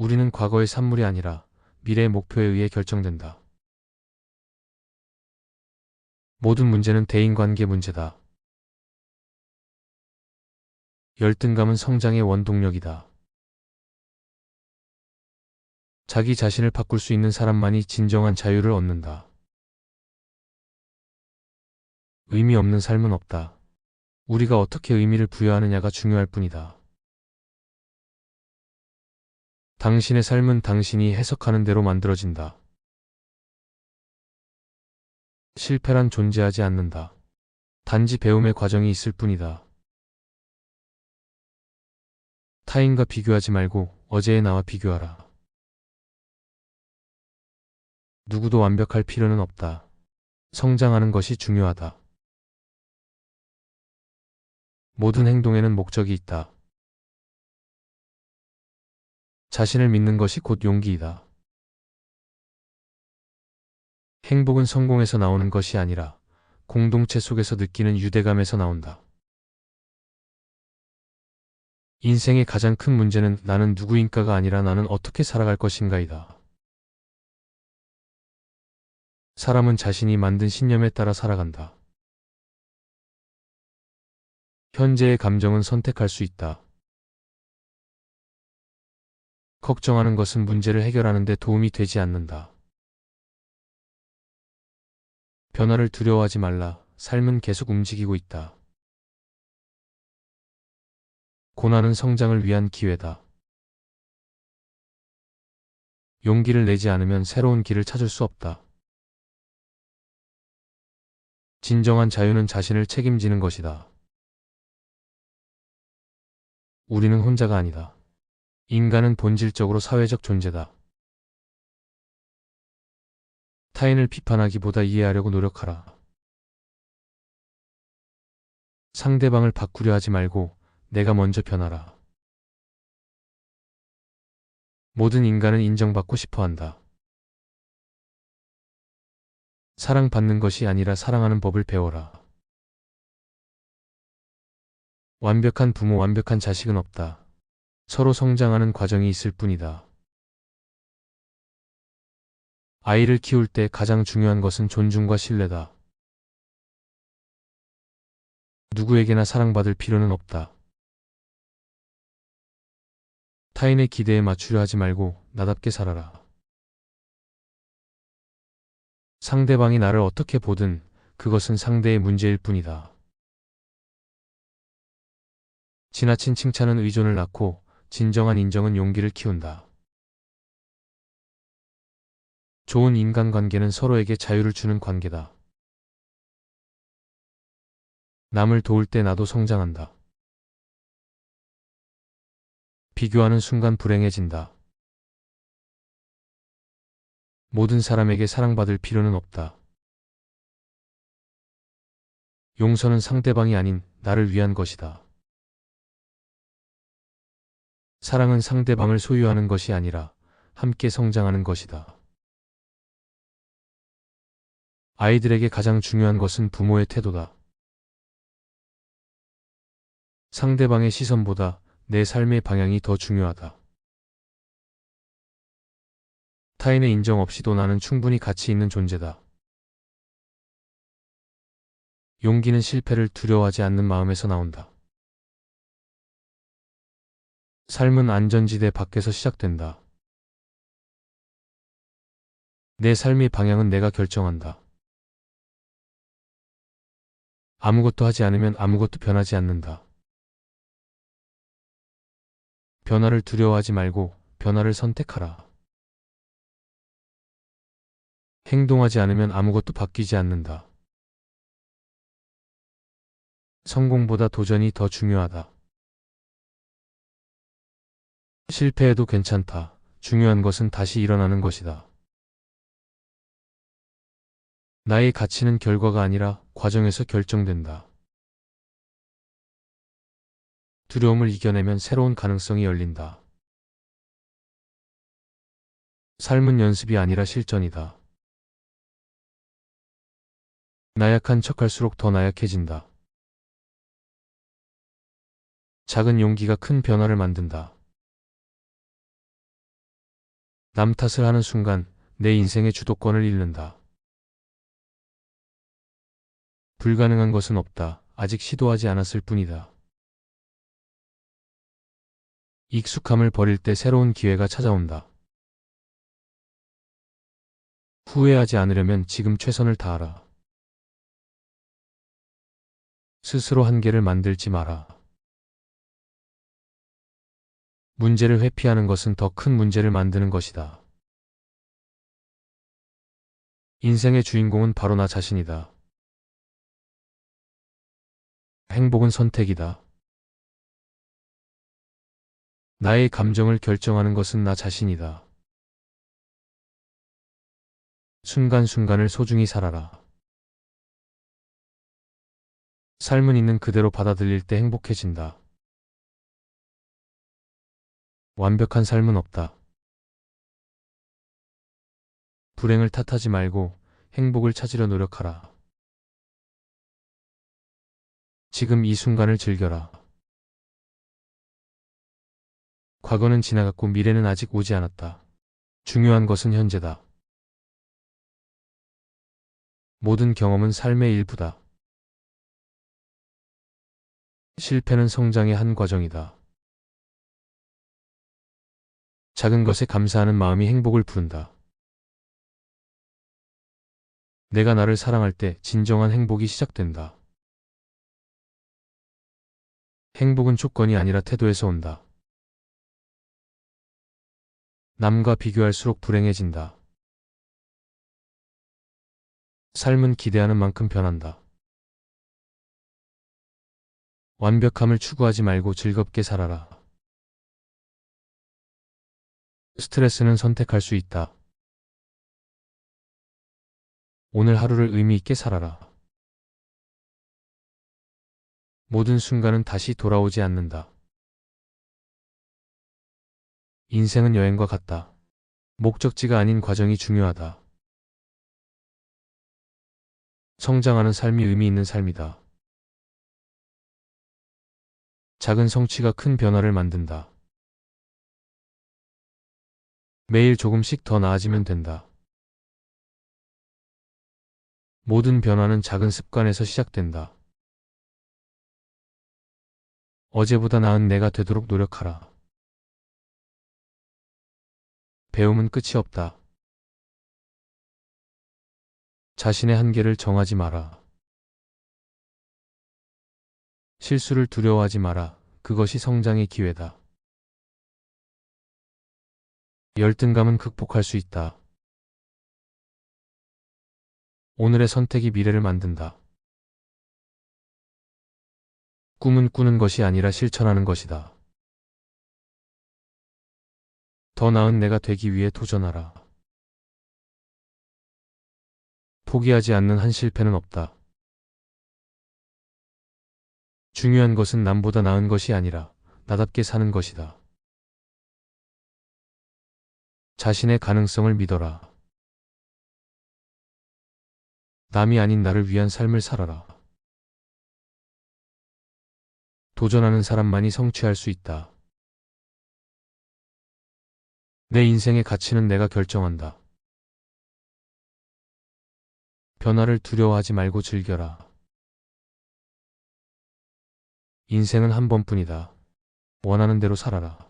우리는 과거의 산물이 아니라 미래의 목표에 의해 결정된다. 모든 문제는 대인관계 문제다. 열등감은 성장의 원동력이다. 자기 자신을 바꿀 수 있는 사람만이 진정한 자유를 얻는다. 의미 없는 삶은 없다. 우리가 어떻게 의미를 부여하느냐가 중요할 뿐이다. 당신의 삶은 당신이 해석하는 대로 만들어진다. 실패란 존재하지 않는다. 단지 배움의 과정이 있을 뿐이다. 타인과 비교하지 말고 어제의 나와 비교하라. 누구도 완벽할 필요는 없다. 성장하는 것이 중요하다. 모든 행동에는 목적이 있다. 자신을 믿는 것이 곧 용기이다. 행복은 성공에서 나오는 것이 아니라 공동체 속에서 느끼는 유대감에서 나온다. 인생의 가장 큰 문제는 나는 누구인가가 아니라 나는 어떻게 살아갈 것인가이다. 사람은 자신이 만든 신념에 따라 살아간다. 현재의 감정은 선택할 수 있다. 걱정하는 것은 문제를 해결하는 데 도움이 되지 않는다. 변화를 두려워하지 말라. 삶은 계속 움직이고 있다. 고난은 성장을 위한 기회다. 용기를 내지 않으면 새로운 길을 찾을 수 없다. 진정한 자유는 자신을 책임지는 것이다. 우리는 혼자가 아니다. 인간은 본질적으로 사회적 존재다. 타인을 비판하기보다 이해하려고 노력하라. 상대방을 바꾸려 하지 말고 내가 먼저 변하라. 모든 인간은 인정받고 싶어 한다. 사랑받는 것이 아니라 사랑하는 법을 배워라. 완벽한 부모, 완벽한 자식은 없다. 서로 성장하는 과정이 있을 뿐이다. 아이를 키울 때 가장 중요한 것은 존중과 신뢰다. 누구에게나 사랑받을 필요는 없다. 타인의 기대에 맞추려 하지 말고 나답게 살아라. 상대방이 나를 어떻게 보든 그것은 상대의 문제일 뿐이다. 지나친 칭찬은 의존을 낳고 진정한 인정은 용기를 키운다. 좋은 인간관계는 서로에게 자유를 주는 관계다. 남을 도울 때 나도 성장한다. 비교하는 순간 불행해진다. 모든 사람에게 사랑받을 필요는 없다. 용서는 상대방이 아닌 나를 위한 것이다. 사랑은 상대방을 소유하는 것이 아니라 함께 성장하는 것이다. 아이들에게 가장 중요한 것은 부모의 태도다. 상대방의 시선보다 내 삶의 방향이 더 중요하다. 타인의 인정 없이도 나는 충분히 가치 있는 존재다. 용기는 실패를 두려워하지 않는 마음에서 나온다. 삶은 안전지대 밖에서 시작된다. 내 삶의 방향은 내가 결정한다. 아무것도 하지 않으면 아무것도 변하지 않는다. 변화를 두려워하지 말고 변화를 선택하라. 행동하지 않으면 아무것도 바뀌지 않는다. 성공보다 도전이 더 중요하다. 실패해도 괜찮다. 중요한 것은 다시 일어나는 것이다. 나의 가치는 결과가 아니라 과정에서 결정된다. 두려움을 이겨내면 새로운 가능성이 열린다. 삶은 연습이 아니라 실전이다. 나약한 척할수록 더 나약해진다. 작은 용기가 큰 변화를 만든다. 남 탓을 하는 순간 내 인생의 주도권을 잃는다. 불가능한 것은 없다. 아직 시도하지 않았을 뿐이다. 익숙함을 버릴 때 새로운 기회가 찾아온다. 후회하지 않으려면 지금 최선을 다하라. 스스로 한계를 만들지 마라. 문제를 회피하는 것은 더 큰 문제를 만드는 것이다. 인생의 주인공은 바로 나 자신이다. 행복은 선택이다. 나의 감정을 결정하는 것은 나 자신이다. 순간순간을 소중히 살아라. 삶은 있는 그대로 받아들일 때 행복해진다. 완벽한 삶은 없다. 불행을 탓하지 말고 행복을 찾으려 노력하라. 지금 이 순간을 즐겨라. 과거는 지나갔고 미래는 아직 오지 않았다. 중요한 것은 현재다. 모든 경험은 삶의 일부다. 실패는 성장의 한 과정이다. 작은 것에 감사하는 마음이 행복을 부른다. 내가 나를 사랑할 때 진정한 행복이 시작된다. 행복은 조건이 아니라 태도에서 온다. 남과 비교할수록 불행해진다. 삶은 기대하는 만큼 변한다. 완벽함을 추구하지 말고 즐겁게 살아라. 스트레스는 선택할 수 있다. 오늘 하루를 의미 있게 살아라. 모든 순간은 다시 돌아오지 않는다. 인생은 여행과 같다. 목적지가 아닌 과정이 중요하다. 성장하는 삶이 의미 있는 삶이다. 작은 성취가 큰 변화를 만든다. 매일 조금씩 더 나아지면 된다. 모든 변화는 작은 습관에서 시작된다. 어제보다 나은 내가 되도록 노력하라. 배움은 끝이 없다. 자신의 한계를 정하지 마라. 실수를 두려워하지 마라. 그것이 성장의 기회다. 열등감은 극복할 수 있다. 오늘의 선택이 미래를 만든다. 꿈은 꾸는 것이 아니라 실천하는 것이다. 더 나은 내가 되기 위해 도전하라. 포기하지 않는 한 실패는 없다. 중요한 것은 남보다 나은 것이 아니라 나답게 사는 것이다. 자신의 가능성을 믿어라. 남이 아닌 나를 위한 삶을 살아라. 도전하는 사람만이 성취할 수 있다. 내 인생의 가치는 내가 결정한다. 변화를 두려워하지 말고 즐겨라. 인생은 한 번뿐이다. 원하는 대로 살아라.